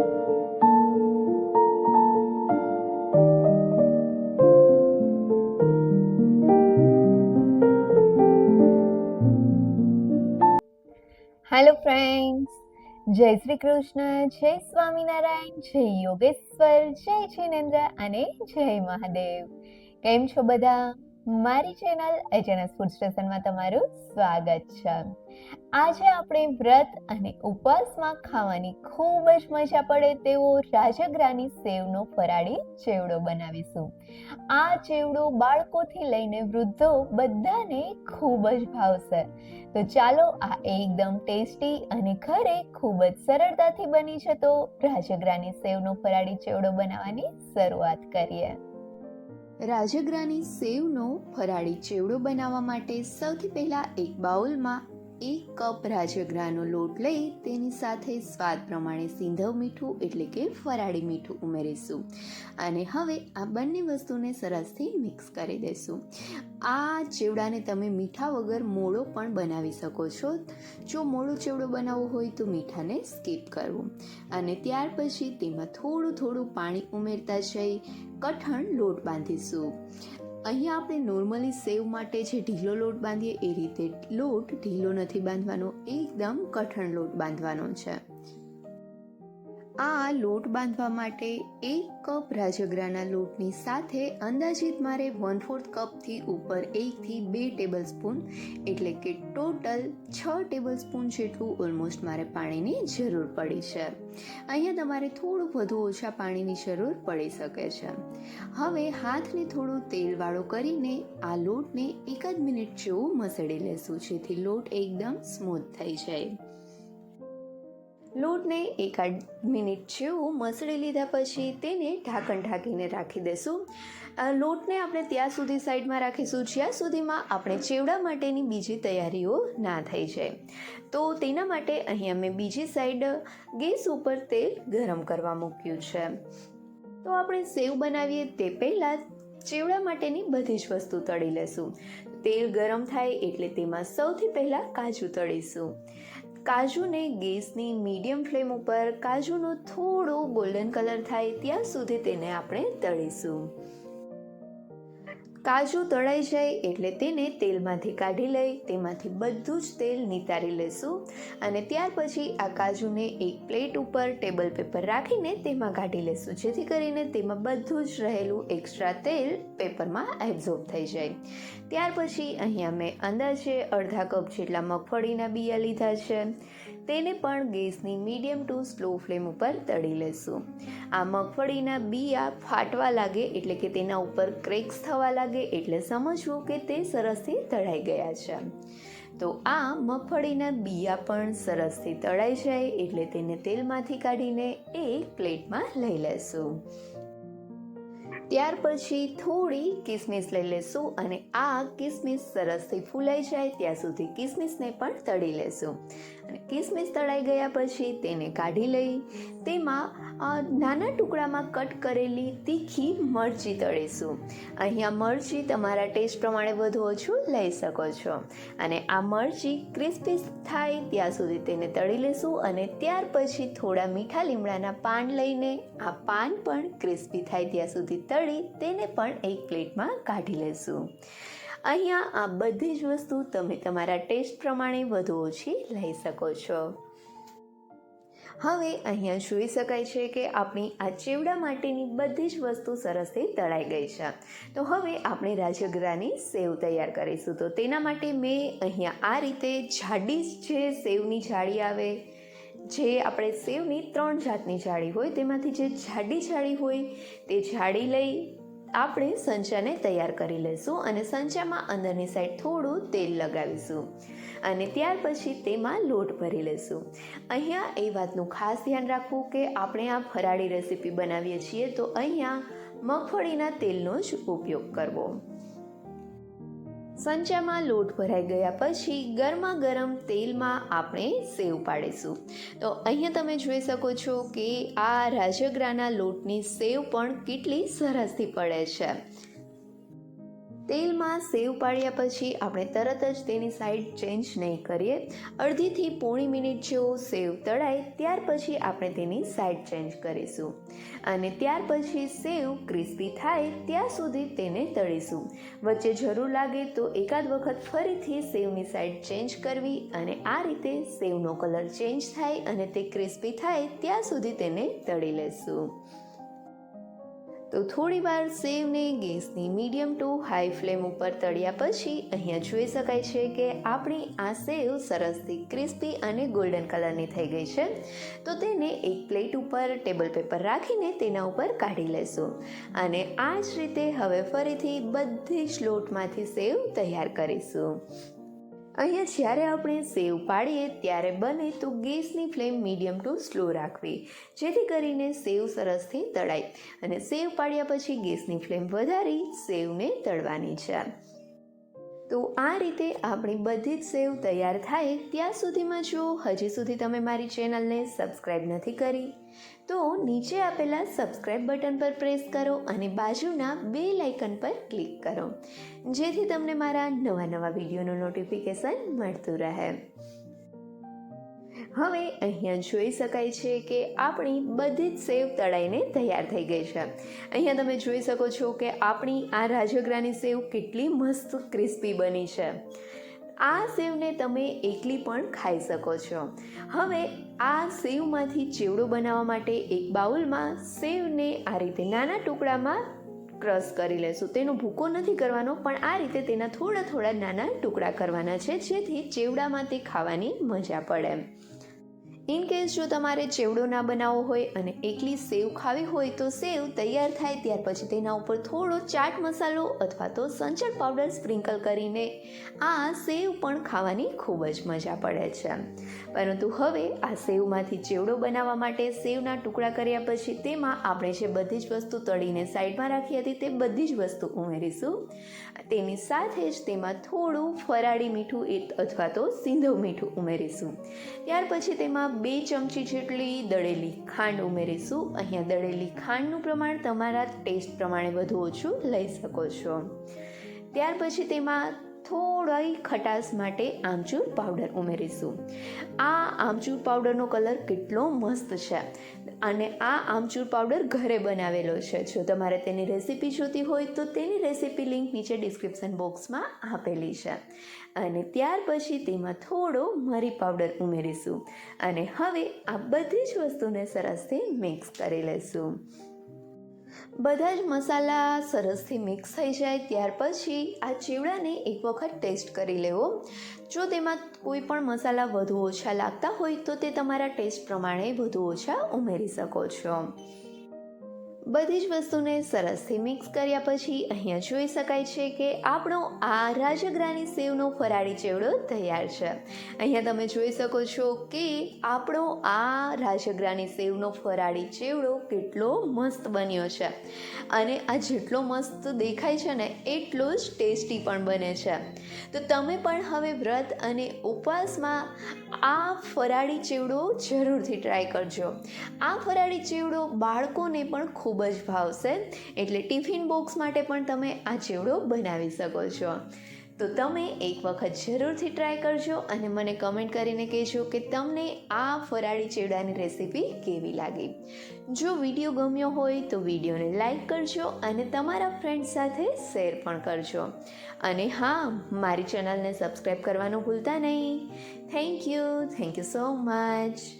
Hello friends જય શ્રી કૃષ્ણ, જય સ્વામિનારાયણ, જય યોગેશ્વર, જય જિનેન્દ્ર અને જય મહાદેવ. કેમ છો બધા? મારી ચેનલ એચએનએસ ફૂડ સ્ટેશનમાં તમારું સ્વાગત છે. આજે આપણે વ્રત અને ઉપવાસમાં ખાવાની ખૂબ જ મજા પડે તેવો રાજગરાની સેવનો ફરાળી ચેવડો બનાવીશું. આ ચેવડો બાળકોથી લઈને વૃદ્ધો બધાને ખૂબ જ ભાવશે. તો ચાલો આ એકદમ ટેસ્ટી અને ઘરે ખૂબ જ સરળતાથી બની જતો રાજગરાની સેવનો ફરાળી ચેવડો બનાવવાની શરૂઆત કરીએ. રાજગરાની સેવનો ફરાળી ચેવડો બનાવવા માટે સૌથી પહેલાં એક બાઉલમાં એક કપ રાજગરાનો લોટ લઈ તેની સાથે સ્વાદ પ્રમાણે સિંધવ મીઠું એટલે કે ફરાળી મીઠું ઉમેરીશું. અને હવે આ બંને વસ્તુને સરસથી મિક્સ કરી દઈશું. આ ચેવડાને તમે મીઠા વગર મોળો પણ બનાવી શકો છો. જો મોળો ચેવડો બનાવવો હોય તો મીઠાને સ્કીપ કરવું. અને ત્યાર પછી તેમાં થોડું થોડું પાણી ઉમેરતા જઈ કઠણ લોટ બાંધીશું. અહીંયા આપણે નોર્મલી સેવ માટે જે ઢીલો લોટ બાંધીએ, એ રીતે લોટ ઢીલો નથી બાંધવાનો, એકદમ કઠણ લોટ બાંધવાનો છે. આ લોટ બાંધવા માટે એક કપ રાજગરાના લોટની સાથે અંદાજિત મારે વન ફોર્થ કપથી ઉપર એકથી બે ટેબલ સ્પૂન એટલે કે ટોટલ છ ટેબલ સ્પૂન જેટલું ઓલમોસ્ટ મારે પાણીની જરૂર પડી છે. અહીંયા તમારે થોડું વધુ ઓછા પાણીની જરૂર પડી શકે છે. હવે હાથને થોડું તેલવાળો કરીને આ લોટને એક જ મિનિટ જેવું મસળી લેશું, જેથી લોટ એકદમ સ્મૂથ થઈ જાય. લોટને એકાદ મિનિટ જેવું મસળી લીધા પછી તેને ઢાંકણ ઢાંકીને રાખી દઈશું લોટને આપણે ત્યાં સુધી સાઈડમાં રાખીશું, જ્યાં સુધીમાં આપણે ચેવડા માટેની બીજી તૈયારીઓ ના થઈ જાય. તો તેના માટે અહીં અમે બીજી સાઈડ ગેસ ઉપર તેલ ગરમ કરવા મૂક્યું છે. તો આપણે સેવ બનાવીએ તે પહેલાં ચેવડા માટેની બધી જ વસ્તુ તળી લેશું. તેલ ગરમ થાય એટલે તેમાં સૌથી પહેલાં કાજુ તળીશું. કાજુને ગેસની મીડિયમ ફ્લેમ ઉપર કાજુનો થોડો ગોલ્ડન કલર થાય ત્યાં સુધી તેને આપણે તળીશું. કાજુ તળાઈ જાય એટલે તેને તેલમાંથી કાઢી લઈ, તેમાંથી બધું જ તેલ નિતારી લેશું અને ત્યાર પછી આ કાજુને એક પ્લેટ ઉપર ટેબલ પેપર રાખીને તેમાં કાઢી લેશું. જેથી કરીને તેમાં બધું જ રહેલું એક્સ્ટ્રા તેલ પેપરમાં એબ્ઝોર્બ થઈ જાય. ત્યાર પછી અહીંયા મેં અંદાજે અડધા કપ જેટલા મગફળીના બિયા લીધા છે. તેને પણ ગેસની મીડિયમ ટુ સ્લો ફ્લેમ ઉપર તળી લેશું. આ મગફળીના બિયા ફાટવા લાગે એટલે કે તેના ઉપર ક્રેક્સ થવા લાગે એટલે સમજવું કે તે સરસથી તળાઈ ગયા છે. તો આ મગફળીના બિયા પણ સરસથી તળાઈ જાય એટલે તેને તેલમાંથી કાઢીને એક પ્લેટમાં લઈ લેશું. ત્યાર પછી થોડી કિસમિસ લઈ લેશું અને આ કિસમિસ સરસથી ફૂલાઈ જાય ત્યાં સુધી કિસમિસને પણ તળી લેશું. અને કિસમિસ તળાઈ ગયા પછી તેને કાઢી લઈ, તેમાં નાના ટુકડામાં કટ કરેલી તીખી મરચી તળીશું. અહીંયા મરચી તમારા ટેસ્ટ પ્રમાણે વધુ ઓછું લઈ શકો છો. અને આ મરચી ક્રિસ્પી થાય ત્યાં સુધી તેને તળી લેશું અને ત્યાર પછી થોડા મીઠા લીમડાના પાન લઈને આ પાન પણ ક્રિસ્પી થાય ત્યાં સુધી તળી તેને પણ એક પ્લેટમાં કાઢી લેશું. અહીંયા આ બધી જ વસ્તુ તમે તમારા ટેસ્ટ પ્રમાણે વધુ ઓછી લઈ શકો છો. હવે અહીંયા જોઈ શકાય છે કે આપણી આ ચેવડા માટેની બધી જ વસ્તુ સરસથી તળાઈ ગઈ છે. તો હવે આપણે રાજગરાની સેવ તૈયાર કરીશું. તો તેના માટે મેં અહીંયા આ રીતે જાડી જે સેવની જાળી આવે જે આપણે સેવની ત્રણ જાતની જાળી હોય, તેમાંથી જે જાડી જાળી હોય, તે જાળી લઈ આપણે સંચાને તૈયાર કરી લઈશું અને સંચામાં અંદરની સાઈડ થોડું તેલ લગાવીશું અને ત્યાર પછી તેમાં લોટ ભરી લઈશું. અહીંયા એ વાતનું ખાસ ધ્યાન રાખવું કે આપણે આ ફરાળી રેસીપી બનાવીએ છીએ, તો અહીંયા મગફળીના તેલનો જ ઉપયોગ કરવો. સંચામાં લોટ ભરાઈ ગયા પછી ગરમા ગરમ તેલમાં આપણે સેવ પાડીશું. તો અહીંયા તમે જોઈ શકો છો કે આ રાજગરાના લોટની સેવ પણ કેટલી સરસથી પડે છે. તેલમાં સેવ પાડ્યા પછી આપણે તરત જ તેની સાઈડ ચેન્જ નહીં કરીએ. અડધીથી પોણી મિનિટ જેવો સેવ તળાય, ત્યાર પછી આપણે તેની સાઈડ ચેન્જ કરીશું. અને ત્યાર પછી સેવ ક્રિસ્પી થાય, ત્યાં સુધી તેને તળીશું. વચ્ચે જરૂર લાગે તો એકાદ વખત ફરીથી સેવની સાઈડ ચેન્જ કરવી અને આ રીતે સેવનો કલર ચેન્જ થાય અને તે ક્રિસ્પી થાય, ત્યાં સુધી તેને તળી લેશું. તો થોડી વાર સેવને ગેસની મીડિયમ ટુ હાઈ ફ્લેમ ઉપર તળ્યા પછી અહીંયા જોઈ શકાય છે કે આપણી આ સેવ સરસથી ક્રિસ્પી અને ગોલ્ડન કલરની થઈ ગઈ છે. તો તેને એક પ્લેટ ઉપર ટેબલ પેપર રાખીને તેના ઉપર કાઢી લેશું. અને આ જ રીતે હવે ફરીથી બધી જ લોટમાંથી સેવ તૈયાર કરીશું. અહીંયા જ્યારે આપણે સેવ પાડીએ ત્યારે બને તો ગેસની ફ્લેમ મીડિયમ ટુ સ્લો રાખવી, જેથી કરીને સેવ સરસથી તળાય. અને સેવ પાડ્યા પછી ગેસની ફ્લેમ વધારી સેવને તળવાની છે. તો આ રીતે આપણી બધી જ સેવ તૈયાર થાય ત્યાં સુધીમાં જો હજી સુધી તમે મારી ચેનલને સબસ્ક્રાઈબ નથી કરી તો નીચે આપેલા સબસ્ક્રાઈબ બટન પર પ્રેસ કરો અને બાજુના બે લાઇકન પર ક્લિક કરો. જેથી તમને મારા નવા નવા વિડીયોનું નોટિફિકેશન મળતું રહે. હવે અહીંયા જોઈ શકાય છે કે આપણી બધી જ સેવ તળાઈને તૈયાર થઈ ગઈ છે. અહીંયા તમે જોઈ શકો છો કે આપણી આ રાજગરાની સેવ કેટલી મસ્ત ક્રિસ્પી બની છે. આ સેવને તમે એકલી પણ ખાઈ શકો છો. હવે આ સેવમાંથી ચેવડો બનાવવા માટે એક બાઉલમાં સેવને આ રીતે નાના ટુકડામાં ક્રશ કરી લેશું. તેનો ભૂકો નથી કરવાનો, પણ આ રીતે તેના થોડા થોડા નાના ટુકડા કરવાના છે, જેથી ચેવડામાં તે ખાવાની મજા પડે. ઇન કેસ જો તમારે ચેવડો ના બનાવવો હોય અને એકલી સેવ ખાવી હોય તો સેવ તૈયાર થાય ત્યાર પછી તેના ઉપર થોડો ચાટ મસાલો અથવા તો સંચળ પાવડર સ્પ્રિંકલ કરીને આ સેવ પણ ખાવાની ખૂબ જ મજા પડે છે. પરંતુ હવે આ સેવમાંથી ચેવડો બનાવવા માટે સેવના ટુકડા કર્યા પછી તેમાં આપણે જે બધી જ વસ્તુ તળીને સાઈડમાં રાખી હતી તે બધી જ વસ્તુ ઉમેરીશું. તેની સાથે જ તેમાં થોડું ફરાળી મીઠું અથવા તો સિંધવ મીઠું ઉમેરીશું. ત્યાર પછી તેમાં બે ચમચી જેટલી દળેલી ખાંડ ઉમેરીશું. અહીંયા દળેલી ખાંડનું પ્રમાણ તમારા ટેસ્ટ પ્રમાણે વધુ ઓછું લઈ શકો છો. ત્યાર પછી તેમાં થોડી ખટાશ માટે આમચૂર પાવડર ઉમેરીશું. આ આમચૂર પાવડરનો કલર કેટલો મસ્ત છે. અને આ આમચૂર પાવડર ઘરે બનાવેલો છે. જો તમારે તેની રેસીપી જોતી હોય તો તેની રેસીપી લિંક નીચે ડિસ્ક્રિપ્શન બોક્સમાં આપેલી છે. અને ત્યાર પછી તેમાં થોડો મરી પાવડર ઉમેરીશું. અને હવે આ બધી જ વસ્તુને સરસથી મિક્સ કરી લઈશું બધા જ મસાલા સરસથી મિક્સ થઈ જાય, ત્યાર પછી આ ચીવડાને એક વખત ટેસ્ટ કરી લેવો. જો તેમાં કોઈ પણ મસાલા વધુ ઓછા લાગતા હોય તો તે તમારા ટેસ્ટ પ્રમાણે વધુ ઓછા ઉમેરી શકો છો. બધી જ વસ્તુને સરસથી મિક્સ કર્યા પછી અહીંયા જોઈ શકાય છે કે આપણો આ રાજગરાની સેવનો ફરાળી ચેવડો તૈયાર છે. અહીંયા તમે જોઈ શકો છો કે આપણો આ રાજગરાની સેવનો ફરાળી ચેવડો કેટલો મસ્ત બન્યો છે. અને આ જેટલો મસ્ત દેખાય છે ને, એટલો જ ટેસ્ટી પણ બને છે. તો તમે પણ હવે વ્રત અને ઉપવાસમાં આ ફરાળી ચેવડો જરૂરથી ટ્રાય કરજો. આ ફરાળી ચેવડો બાળકોને પણ ખૂબ ખૂબ જ ભાવશે એટલે ટિફિન બોક્સ માટે પણ તમે આ ચેવડો બનાવી શકો છો. તો તમે એક વખત જરૂરથી ટ્રાય કરજો અને મને કમેન્ટ કરીને કહેજો કે તમને આ ફરાળી ચેવડાની રેસીપી કેવી લાગી. જો વીડિયો ગમ્યો હોય તો વિડીયોને લાઈક કરજો અને તમારા ફ્રેન્ડ્સ સાથે શેર પણ કરજો. અને હા, મારી ચેનલને સબસ્ક્રાઈબ કરવાનું ભૂલતા નહીં. Thank you thank you so much.